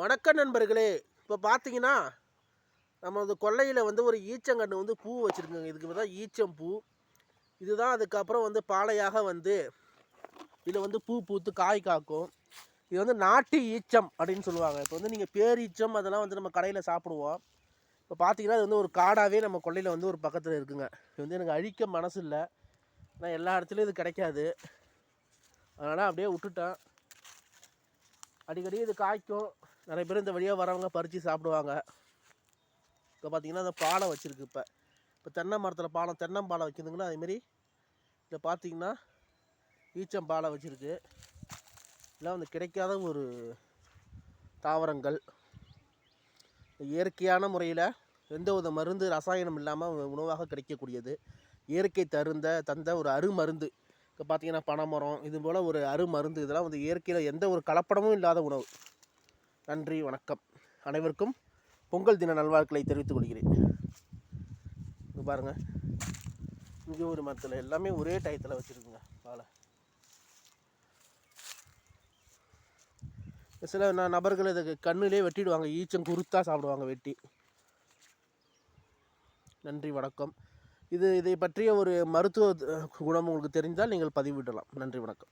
வணக்கம் நண்பர்களே. இப்போ பார்த்தீங்கன்னா நம்ம வந்து கொல்லையில் வந்து ஒரு ஈச்சங்கன்று வந்து பூ வச்சுருக்கோங்க. இதுக்கு தான் ஈச்சம் பூ. இதுதான் அதுக்கப்புறம் வந்து பாலையாக வந்து இதில் வந்து பூ பூத்து காய் காக்கும். இது வந்து நாட்டு ஈச்சம் அப்படின்னு சொல்லுவாங்க. இப்போ வந்து நீங்கள் பேரீச்சம் அதெல்லாம் வந்து நம்ம கடையில் சாப்பிடுவோம். இப்போ பார்த்தீங்கன்னா இது வந்து ஒரு காடாகவே நம்ம கொல்லையில் வந்து ஒரு பக்கத்தில் இருக்குங்க. இது வந்து எனக்கு அழிக்க மனசு இல்லை. ஆனால் எல்லா இடத்துலையும் இது கிடைக்காது. அதனால் அப்படியே விட்டுட்டேன். அடிக்கடி இது காய்க்கும். நிறைய பேர் இந்த வழியாக வரவங்க பறித்து சாப்பிடுவாங்க. இப்போ பார்த்தீங்கன்னா அந்த பாலை வச்சுருக்கு இப்போ. இப்போ தென்னை மரத்தில் பாலம் தென்னம்பாலை வைக்கிறதுங்களா? அதேமாரி இதை பார்த்தீங்கன்னா ஈச்சம்பாலை வச்சுருக்கு. இதெல்லாம் வந்து கிடைக்காத ஒரு தாவரங்கள். இயற்கையான முறையில் எந்த வித மருந்து ரசாயனம் இல்லாமல் உணவாக கிடைக்கக்கூடியது. இயற்கை தருந்த தந்த ஒரு அருமருந்து. இப்போ பார்த்தீங்கன்னா பனைமரம் இது போல் ஒரு அருமருந்து. இதெல்லாம் வந்து இயற்கையில் எந்த ஒரு கலப்படமும் இல்லாத உணவு. நன்றி வணக்கம். அனைவருக்கும் பொங்கல் தின நல்வாழ்த்துக்களை தெரிவித்துக் கொள்கிறேன். இது பாருங்கள் இங்கே ஒரு மரத்தில் எல்லாமே ஒரே டயத்தில் வச்சுருக்குங்க வாழை. சில நபர்கள் இதை கண்ணிலே வெட்டிடுவாங்க ஈச்சம் குருத்தா சாப்பிடுவாங்க வெட்டி. நன்றி வணக்கம். இது இதை பற்றிய ஒரு மருத்துவ குணம் உங்களுக்கு தெரிந்தால் நீங்கள் பதிவிடலாம். நன்றி வணக்கம்.